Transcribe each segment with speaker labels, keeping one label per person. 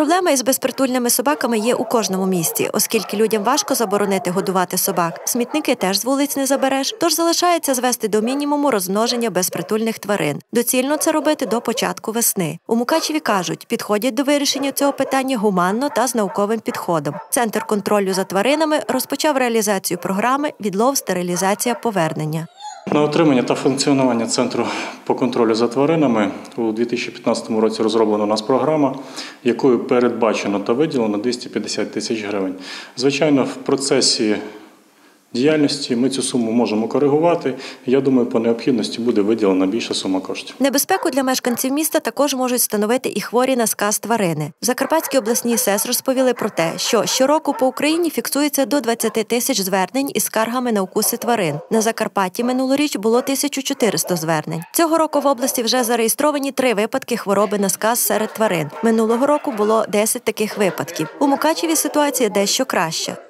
Speaker 1: Проблема із безпритульними собаками є у кожному місті, оскільки людям важко заборонити годувати собак. Смітники теж з вулиць не забереш, тож залишається звести до мінімуму розмноження безпритульних тварин. Доцільно це робити до початку весни. У Мукачеві кажуть, підходять до вирішення цього питання гуманно та з науковим підходом. Центр контролю за тваринами розпочав реалізацію програми Відлов, стерилізація, повернення.
Speaker 2: На отримання та функціонування центру по контролю за тваринами у 2015 році розроблена у нас програма, якою передбачено та виділено 250 тисяч гривень. Звичайно, в процесі діяльності ми цю суму можемо коригувати. Я думаю, по необхідності буде виділена більша сума коштів.
Speaker 1: Небезпеку для мешканців міста також можуть становити і хворі на сказ тварини. В Закарпатській обласній СЕС розповіли про те, що щороку по Україні фіксується до 20 тисяч звернень із скаргами на укуси тварин. На Закарпатті минулоріч було 1400 звернень. Цього року в області вже зареєстровані три випадки хвороби на сказ серед тварин. Минулого року було 10 таких випадків. У Мукачеві ситуація дещо краща.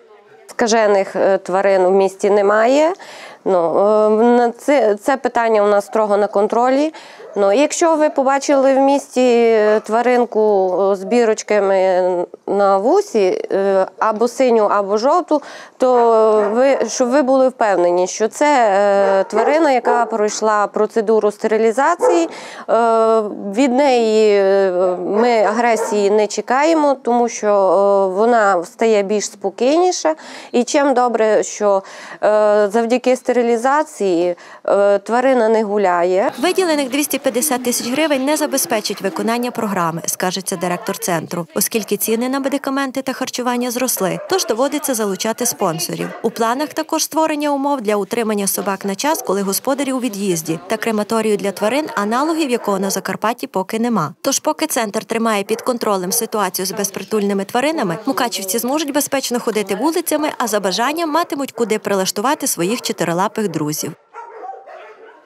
Speaker 3: Скажених е, тварин в місті немає. Ну, е, на це, це питання у нас строго на контролі. Ну, якщо ви побачили в місті тваринку з бірочками на вусі, е, або синю, або жовту, то ви, щоб ви були впевнені, що це е, тварина, яка пройшла процедуру стерилізації. Е, Від неї е, ми агресії не чекаємо, тому що е, вона стає більш спокійніша. І чим добре, що е, завдяки стерилізації е, тварина не гуляє.
Speaker 1: Виділених 250 тисяч гривень не забезпечить виконання програми, скажеться директор центру, оскільки ціни на медикаменти та харчування зросли, тож доводиться залучати спонсорів. У планах також створення умов для утримання собак на час, коли господарі у від'їзді, та крематорію для тварин, аналогів якого на Закарпатті поки нема. Тож, поки центр тримає під контролем ситуацію з безпритульними тваринами, мукачівці зможуть безпечно ходити вулицями, а за бажанням матимуть куди прилаштувати своїх чотирилапих друзів.